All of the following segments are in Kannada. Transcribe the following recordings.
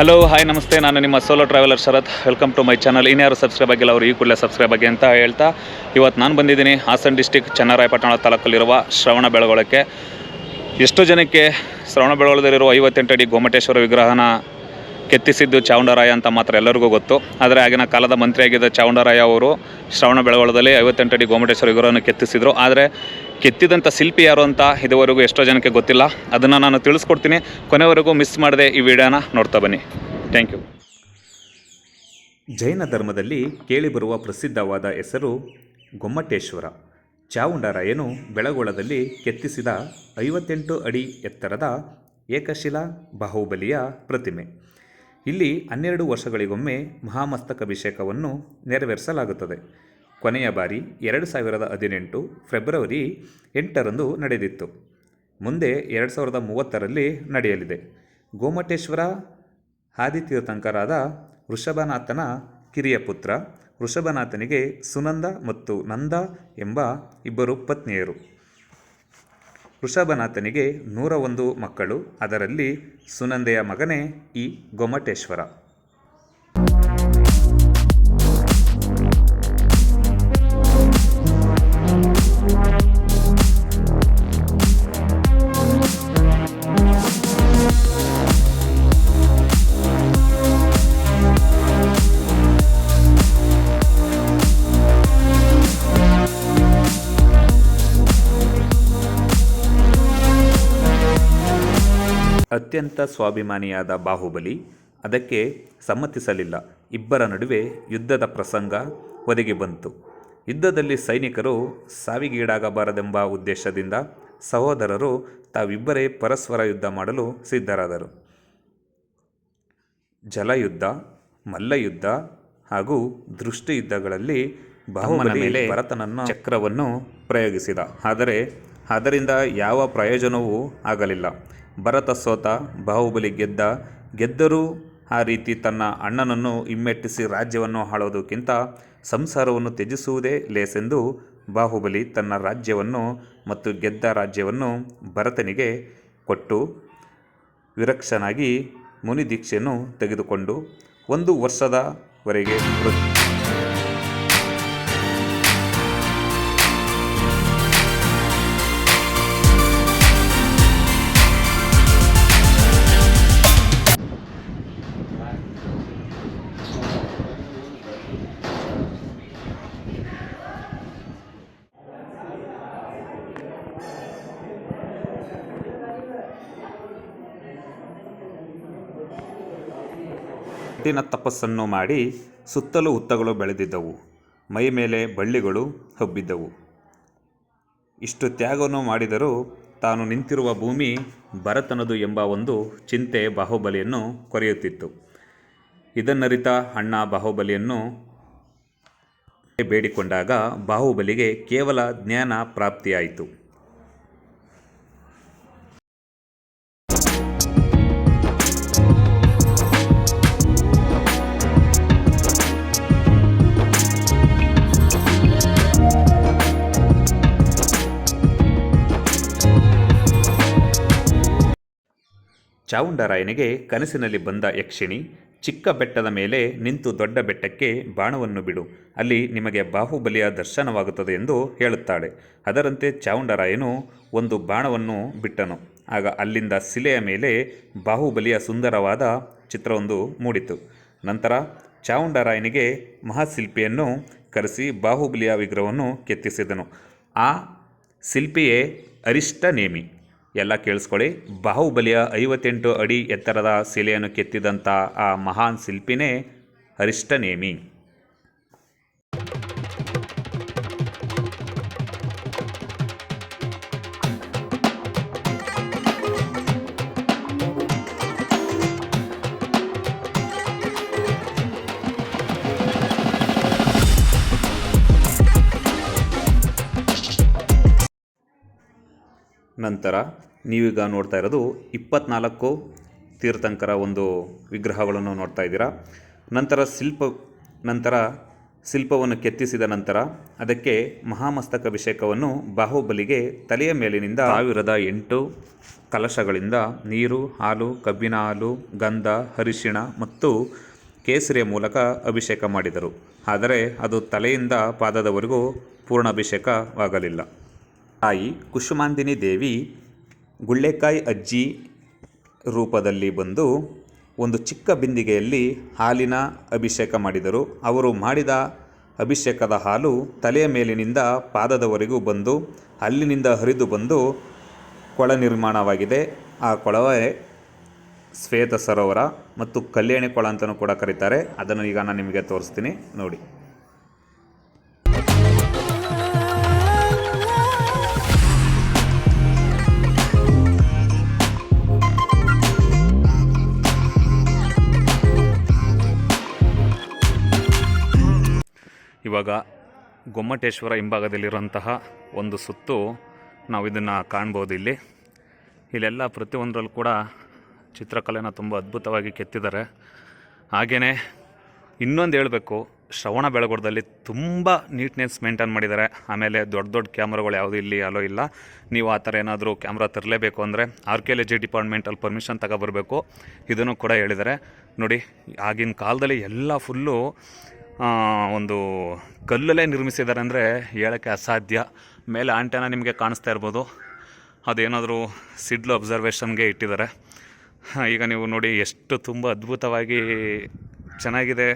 ಹಲೋ ಹಾಯ್ ನಮಸ್ತೆ. ನಾನು ನಿಮ್ಮ solo traveller Sharath. Welcome to my channel ಇನ್ಯಾರು ಸಬ್ಸ್ಕ್ರೈಬ್ ಆಗಿಲ್ಲ ಅವರು ಈ ಕೂಡಲೇ ಸಬ್ಸ್ಕ್ರೈಬ್ ಆಗಿ ಅಂತ ಹೇಳ್ತಾ ಇವತ್ತು ನಾನು ಬಂದಿದ್ದೀನಿ ಹಾಸನ್ ಡಿಸ್ಟಿಕ್ ಚನ್ನರಾಯಪಟ್ಟಣ ತಾಲೂಕಲ್ಲಿರುವ ಶ್ರವಣ ಬೆಳಗೊಳಕ್ಕೆ. ಎಷ್ಟೋ ಜನಕ್ಕೆ ಶ್ರವಣ ಬೆಳಗೊಳದಲ್ಲಿರುವ ಐವತ್ತೆಂಟು ಅಡಿ ಗೋಮಟೇಶ್ವರ ವಿಗ್ರಹನ ಕೆತ್ತಿಸಿದ್ದು ಚಾವುಂಡರಾಯ ಅಂತ ಮಾತ್ರ ಎಲ್ಲರಿಗೂ ಗೊತ್ತು. ಆದರೆ ಆಗಿನ ಕಾಲದ ಮಂತ್ರಿಯಾಗಿದ್ದ ಚಾವುಂಡರಾಯ ಅವರು ಶ್ರವಣ ಬೆಳಗೊಳದಲ್ಲಿ ಐವತ್ತೆಂಟು ಅಡಿ ಗೋಮಟೇಶ್ವರ ವಿಗ್ರಹವನ್ನು ಕೆತ್ತಿಸಿದ್ರು. ಆದರೆ ಕೆತ್ತಿದಂಥ ಶಿಲ್ಪಿ ಯಾರು ಅಂತ ಇದುವರೆಗೂ ಎಷ್ಟೋ ಜನಕ್ಕೆ ಗೊತ್ತಿಲ್ಲ. ಅದನ್ನು ನಾನು ತಿಳಿಸ್ಕೊಡ್ತೀನಿ. ಕೊನೆವರೆಗೂ ಮಿಸ್ ಮಾಡದೆ ಈ ವಿಡಿಯೋನ ನೋಡ್ತಾ ಬನ್ನಿ. Thank you. ಜೈನ ಧರ್ಮದಲ್ಲಿ ಕೇಳಿಬರುವ ಪ್ರಸಿದ್ಧವಾದ ಹೆಸರು ಗೊಮ್ಮಟೇಶ್ವರ. ಚಾವುಂಡರಾಯನು ಬೆಳಗೊಳದಲ್ಲಿ ಕೆತ್ತಿಸಿದ ಐವತ್ತೆಂಟು ಅಡಿ ಎತ್ತರದ ಏಕಶಿಲಾ ಬಾಹುಬಲಿಯ ಪ್ರತಿಮೆ. ಇಲ್ಲಿ ಹನ್ನೆರಡು ವರ್ಷಗಳಿಗೊಮ್ಮೆ ಮಹಾಮಸ್ತಕಾಭಿಷೇಕವನ್ನು ನೆರವೇರಿಸಲಾಗುತ್ತದೆ. ಕೊನೆಯ ಬಾರಿ ಎರಡು ಸಾವಿರದ ಹದಿನೆಂಟು ಫೆಬ್ರವರಿ ಎಂಟರಂದು ನಡೆದಿತ್ತು. ಮುಂದೆ ಎರಡು ಸಾವಿರದ ಮೂವತ್ತರಲ್ಲಿ ನಡೆಯಲಿದೆ. ಗೋಮಟೇಶ್ವರ ಆದಿತೀರ್ಥಂಕರಾದ ವೃಷಭನಾಥನ ಕಿರಿಯ ಪುತ್ರ ವೃಷಭನಾಥನಿಗೆ ಸುನಂದ ಮತ್ತು ನಂದ ಎಂಬ ಇಬ್ಬರು ಪತ್ನಿಯರು. ವೃಷಭನಾಥನಿಗೆ ನೂರ ಒಂದು ಮಕ್ಕಳು, ಅದರಲ್ಲಿ ಸುನಂದೆಯ ಮಗನೇ ಈ ಗೊಮಟೇಶ್ವರ. ಅತ್ಯಂತ ಸ್ವಾಭಿಮಾನಿಯಾದ ಬಾಹುಬಲಿ ಅದಕ್ಕೆ ಸಮ್ಮತಿಸಲಿಲ್ಲ. ಇಬ್ಬರ ನಡುವೆ ಯುದ್ಧದ ಪ್ರಸಂಗ ಒದಗಿ ಬಂತು. ಯುದ್ಧದಲ್ಲಿ ಸೈನಿಕರು ಸಾವಿಗೀಡಾಗಬಾರದೆಂಬ ಉದ್ದೇಶದಿಂದ ಸಹೋದರರು ತಾವಿಬ್ಬರೇ ಪರಸ್ಪರ ಯುದ್ಧ ಮಾಡಲು ಸಿದ್ಧರಾದರು. ಜಲಯುದ್ಧ ಮಲ್ಲಯುದ್ಧ ಹಾಗೂ ದೃಷ್ಟಿಯುದ್ಧಗಳಲ್ಲಿ ಬಾಹುಬಲಿ ಮೇಲೆ ಭರತನನ್ನು ಚಕ್ರವನ್ನು ಪ್ರಯೋಗಿಸಿದ. ಆದರೆ ಅದರಿಂದ ಯಾವ ಪ್ರಯೋಜನವೂ ಆಗಲಿಲ್ಲ. ಭರತ ಸೋತ ಬಾಹುಬಲಿ ಗೆದ್ದ, ಗೆದ್ದರೂ ಆ ರೀತಿ ತನ್ನ ಅಣ್ಣನನ್ನು ಹಿಮ್ಮೆಟ್ಟಿಸಿ ರಾಜ್ಯವನ್ನು ಹಾಳೋದಕ್ಕಿಂತ ಸಂಸಾರವನ್ನು ತ್ಯಜಿಸುವುದೇ ಲೇಸೆಂದು ಬಾಹುಬಲಿ ತನ್ನ ರಾಜ್ಯವನ್ನು ಮತ್ತು ಗೆದ್ದ ರಾಜ್ಯವನ್ನು ಭರತನಿಗೆ ಕೊಟ್ಟು ವಿರಕ್ಷನಾಗಿ ಮುನಿದೀಕ್ಷೆಯನ್ನು ತೆಗೆದುಕೊಂಡು ಒಂದು ವರ್ಷದವರೆಗೆ ಕಠಿಣ ತಪಸ್ಸನ್ನು ಮಾಡಿ ಸುತ್ತಲೂ ಹುತ್ತಗಳು ಬೆಳೆದಿದ್ದವು. ಮೈ ಮೇಲೆ ಬಳ್ಳಿಗಳು ಹಬ್ಬಿದ್ದವು. ಇಷ್ಟು ತ್ಯಾಗವನ್ನು ಮಾಡಿದರೂ ತಾನು ನಿಂತಿರುವ ಭೂಮಿ ಭರತನದು ಎಂಬ ಒಂದು ಚಿಂತೆ ಬಾಹುಬಲಿಯನ್ನು ಕೊರೆಯುತ್ತಿತ್ತು. ಇದನ್ನರಿತ ಅಣ್ಣ ಬಾಹುಬಲಿಯನ್ನು ಬೇಡಿಕೊಂಡಾಗ ಬಾಹುಬಲಿಗೆ ಕೇವಲ ಜ್ಞಾನ ಪ್ರಾಪ್ತಿಯಾಯಿತು. ಚಾವುಂಡರಾಯನಿಗೆ ಕನಸಿನಲ್ಲಿ ಬಂದ ಯಕ್ಷಿಣಿ, ಚಿಕ್ಕ ಬೆಟ್ಟದ ಮೇಲೆ ನಿಂತು ದೊಡ್ಡ ಬೆಟ್ಟಕ್ಕೆ ಬಾಣವನ್ನು ಬಿಡು. ಅಲ್ಲಿ ನಿಮಗೆ ಬಾಹುಬಲಿಯ ದರ್ಶನವಾಗುತ್ತದೆ ಎಂದು ಹೇಳುತ್ತಾಳೆ. ಅದರಂತೆ ಚಾವುಂಡರಾಯನು ಒಂದು ಬಾಣವನ್ನು ಬಿಟ್ಟನು. ಆಗ ಅಲ್ಲಿಂದ ಶಿಲೆಯ ಮೇಲೆ ಬಾಹುಬಲಿಯ ಸುಂದರವಾದ ಚಿತ್ರವೊಂದು ಮೂಡಿತು. ನಂತರ ಚಾವುಂಡರಾಯನಿಗೆ ಮಹಾಶಿಲ್ಪಿಯನ್ನು ಕರೆಸಿ ಬಾಹುಬಲಿಯ ವಿಗ್ರಹವನ್ನು ಕೆತ್ತಿಸಿದನು. ಆ ಶಿಲ್ಪಿಯೇ ಅರಿಷ್ಟ ನೇಮಿ ಎಲ್ಲ ಕೇಳಿಸ್ಕೊಳ್ಳಿ. ಬಾಹುಬಲಿಯ ಐವತ್ತೆಂಟು ಅಡಿ ಎತ್ತರದ ಶಿಲೆಯನ್ನು ಕೆತ್ತಿದಂಥ ಆ ಮಹಾನ್ ಶಿಲ್ಪಿನೇ ಅರಿಷ್ಟನೇಮಿ ನಂತರ ನೀವೀಗ ನೋಡ್ತಾ ಇರೋದು ಇಪ್ಪತ್ನಾಲ್ಕು ತೀರ್ಥಂಕರ ಒಂದು ವಿಗ್ರಹಗಳನ್ನು ನೋಡ್ತಾ ಇದ್ದೀರಾ. ನಂತರ ಶಿಲ್ಪ, ನಂತರ ಶಿಲ್ಪವನ್ನು ಕೆತ್ತಿಸಿದ ನಂತರ ಅದಕ್ಕೆ ಮಹಾಮಸ್ತಕಾಭಿಷೇಕವನ್ನು ಬಾಹುಬಲಿಗೆ ತಲೆಯ ಮೇಲಿನಿಂದ ಸಾವಿರದ ಎಂಟು ಕಲಶಗಳಿಂದ ನೀರು, ಹಾಲು, ಕಬ್ಬಿನ ಹಾಲು, ಗಂಧ, ಅರಿಶಿಣ ಮತ್ತು ಕೇಸರಿಯ ಮೂಲಕ ಅಭಿಷೇಕ ಮಾಡಿದರು. ಆದರೆ ಅದು ತಲೆಯಿಂದ ಪಾದದವರೆಗೂ ಪೂರ್ಣ ಅಭಿಷೇಕವಾಗಲಿಲ್ಲ ತಾಯಿ ಕುಸುಮಾಂದಿನಿ ದೇವಿ ಗುಳ್ಳೆಕಾಯಿ ಅಜ್ಜಿ ರೂಪದಲ್ಲಿ ಬಂದು ಒಂದು ಚಿಕ್ಕ ಬಿಂದಿಗೆಯಲ್ಲಿ ಹಾಲಿನ ಅಭಿಷೇಕ ಮಾಡಿದರು. ಅವರು ಮಾಡಿದ ಅಭಿಷೇಕದ ಹಾಲು ತಲೆಯ ಮೇಲಿನಿಂದ ಪಾದದವರೆಗೂ ಬಂದು ಅಲ್ಲಿನಿಂದ ಹರಿದು ಬಂದು ಕೊಳ ನಿರ್ಮಾಣವಾಗಿದೆ. ಆ ಕೊಳವೇ ಶ್ವೇತ ಸರೋವರ ಮತ್ತು ಕಲ್ಯಾಣಿ ಕೊಳ ಅಂತಲೂ ಕೂಡ ಕರೀತಾರೆ. ಅದನ್ನು ಈಗ ನಾನು ನಿಮಗೆ ತೋರಿಸ್ತೀನಿ. ನೋಡಿ. ಇವಾಗ ಗೊಮ್ಮಟೇಶ್ವರ ಹಿಂಭಾಗದಲ್ಲಿರುವಂತಹ ಒಂದು ಸುತ್ತು ನಾವು ಇದನ್ನು ಕಾಣ್ಬೋದು ಇಲ್ಲಿ. ಇಲ್ಲೆಲ್ಲ ಪ್ರತಿಯೊಂದರಲ್ಲೂ ಕೂಡ ಚಿತ್ರಕಲೆನ ತುಂಬ ಅದ್ಭುತವಾಗಿ ಕೆತ್ತಿದ್ದಾರೆ. ಹಾಗೆಯೇ ಇನ್ನೊಂದು ಹೇಳಬೇಕು, ಶ್ರವಣ ಬೆಳಗೊಡದಲ್ಲಿ ತುಂಬ ನೀಟ್ನೆಸ್ ಮೇಂಟೈನ್ ಮಾಡಿದ್ದಾರೆ. ಆಮೇಲೆ ದೊಡ್ಡ ದೊಡ್ಡ ಕ್ಯಾಮ್ರಾಗಳು ಯಾವುದೂ ಇಲ್ಲಿ ಅಲೋ ಇಲ್ಲ. ನೀವು ಆ ಥರ ಏನಾದರೂ ಕ್ಯಾಮ್ರಾ ತರಲೇಬೇಕು ಅಂದರೆ ಆರ್ಕಿಯಾಲಜಿ ಡಿಪಾರ್ಟ್ಮೆಂಟಲ್ಲಿ ಪರ್ಮಿಷನ್ ಬರಬೇಕು ಇದನ್ನು ಕೂಡ ಹೇಳಿದ್ದಾರೆ. ನೋಡಿ, ಆಗಿನ ಕಾಲದಲ್ಲಿ ಎಲ್ಲ ಫುಲ್ಲು ಒಂದು ಕಲ್ಲಲ್ಲೇ ನಿರ್ಮಿಸಿದ್ದಾರೆ ಅಂದರೆ ಹೇಳೋಕ್ಕೆ ಅಸಾಧ್ಯ. ಮೇಲೆ ಆಂಟೆನ ನಿಮಗೆ ಕಾಣಿಸ್ತಾ ಇರ್ಬೋದು. ಅದೇನಾದರೂ ಸಿಡ್ಲು ಅಬ್ಸರ್ವೇಷನ್ಗೆ ಇಟ್ಟಿದ್ದಾರೆ. ಈಗ ನೀವು ನೋಡಿ ಎಷ್ಟು ತುಂಬ ಅದ್ಭುತವಾಗಿ ಚೆನ್ನಾಗಿದೆ.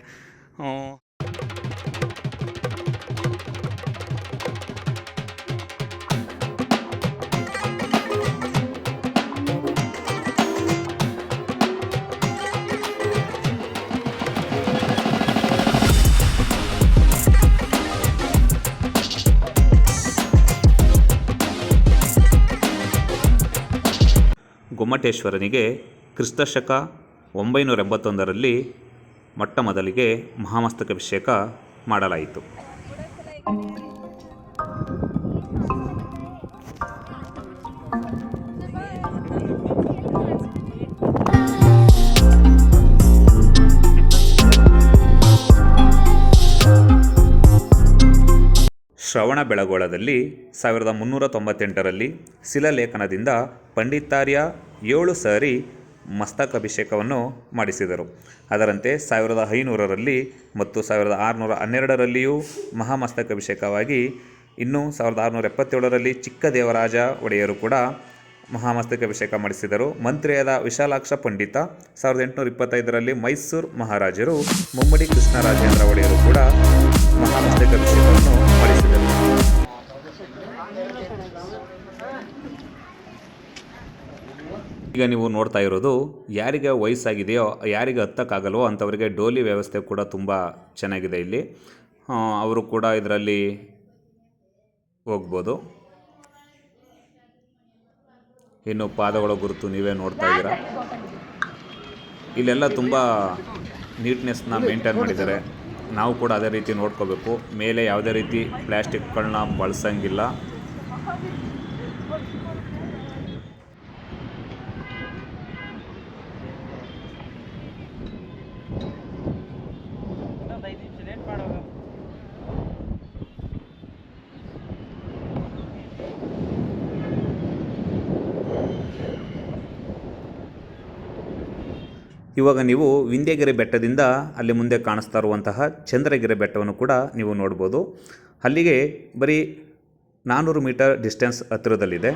ಆ, ಗೊಮ್ಮಟೇಶ್ವರನಿಗೆ ಕ್ರಿಸ್ತಶಕ ಒಂಬೈನೂರ ಎಂಬತ್ತೊಂದರಲ್ಲಿ ಮೊಟ್ಟ ಮೊದಲಿಗೆ ಮಹಾಮಸ್ತಕಾಭಿಷೇಕ ಮಾಡಲಾಯಿತು. ಶ್ರವಣ ಬೆಳಗೊಳದಲ್ಲಿ ಸಾವಿರದ ಮುನ್ನೂರ ತೊಂಬತ್ತೆಂಟರಲ್ಲಿ ಶಿಲಾಲೇಖನದಿಂದ ಪಂಡಿತಾರ್ಯ ಏಳು ಸಾರಿ ಮಸ್ತಕಾಭಿಷೇಕವನ್ನು ಮಾಡಿಸಿದರು. ಅದರಂತೆ ಸಾವಿರದ ಐನೂರರಲ್ಲಿ ಮತ್ತು ಸಾವಿರದ ಆರುನೂರ ಹನ್ನೆರಡರಲ್ಲಿಯೂ ಮಹಾಮಸ್ತಕಾಭಿಷೇಕವಾಗಿ, ಇನ್ನು ಸಾವಿರದ ಆರುನೂರ ಎಪ್ಪತ್ತೇಳರಲ್ಲಿ ಚಿಕ್ಕ ದೇವರಾಜ ಒಡೆಯರು ಕೂಡ ಮಹಾಮಸ್ತಕಾಭಿಷೇಕ ಮಾಡಿಸಿದರು. ಮಂತ್ರಿಯಾದ ವಿಶಾಲಾಕ್ಷ ಪಂಡಿತ, ಸಾವಿರದ ಎಂಟುನೂರ ಇಪ್ಪತ್ತೈದರಲ್ಲಿ ಮೈಸೂರು ಮಹಾರಾಜರು, ಮುಮ್ಮಡಿ ಕೃಷ್ಣರಾಜೇಂದ್ರ ಒಡೆಯರು ಕೂಡ ಮಹಾಮಸ್ತಕಾಭಿಷೇಕವನ್ನು ಮಾಡಿಸಿದರು. ಈಗ ನೀವು ನೋಡ್ತಾ ಇರೋದು ಯಾರಿಗೆ ವಯಸ್ಸಾಗಿದೆಯೋ, ಯಾರಿಗೆ ಹತ್ತಕ್ಕಾಗಲ್ವೋ ಅಂಥವರಿಗೆ ಡೋಲಿ ವ್ಯವಸ್ಥೆ ಕೂಡ ತುಂಬ ಚೆನ್ನಾಗಿದೆ ಇಲ್ಲಿ. ಅವರು ಕೂಡ ಇದರಲ್ಲಿ ಹೋಗ್ಬೋದು. ಇನ್ನು ಪಾದಗಳ ಗುರುತು ನೀವೇ ನೋಡ್ತಾ ಇದ್ದೀರಾ? ಇಲ್ಲೆಲ್ಲ ತುಂಬ ನೀಟ್ನೆಸ್ನ ಮೇಂಟೈನ್ ಮಾಡಿದ್ದಾರೆ. ನಾವು ಕೂಡ ಅದೇ ರೀತಿ ನೋಡ್ಕೋಬೇಕು. ಮೇಲೆ ಯಾವುದೇ ರೀತಿ ಪ್ಲ್ಯಾಸ್ಟಿಕ್ಗಳನ್ನ ಬಳಸಂಗಿಲ್ಲ. ಇವಾಗ ನೀವು ವಿಂಧ್ಯಗಿರಿ ಬೆಟ್ಟದಿಂದ ಅಲ್ಲಿ ಮುಂದೆ ಕಾಣಿಸ್ತಾ ಇರುವಂತಹ ಚಂದ್ರಗಿರಿ ಬೆಟ್ಟವನ್ನು ಕೂಡ ನೀವು ನೋಡ್ಬೋದು. ಅಲ್ಲಿಗೆ ಬರೀ ನಾನ್ನೂರು ಮೀಟರ್ ಡಿಸ್ಟೆನ್ಸ್ ಹತ್ತಿರದಲ್ಲಿದೆ.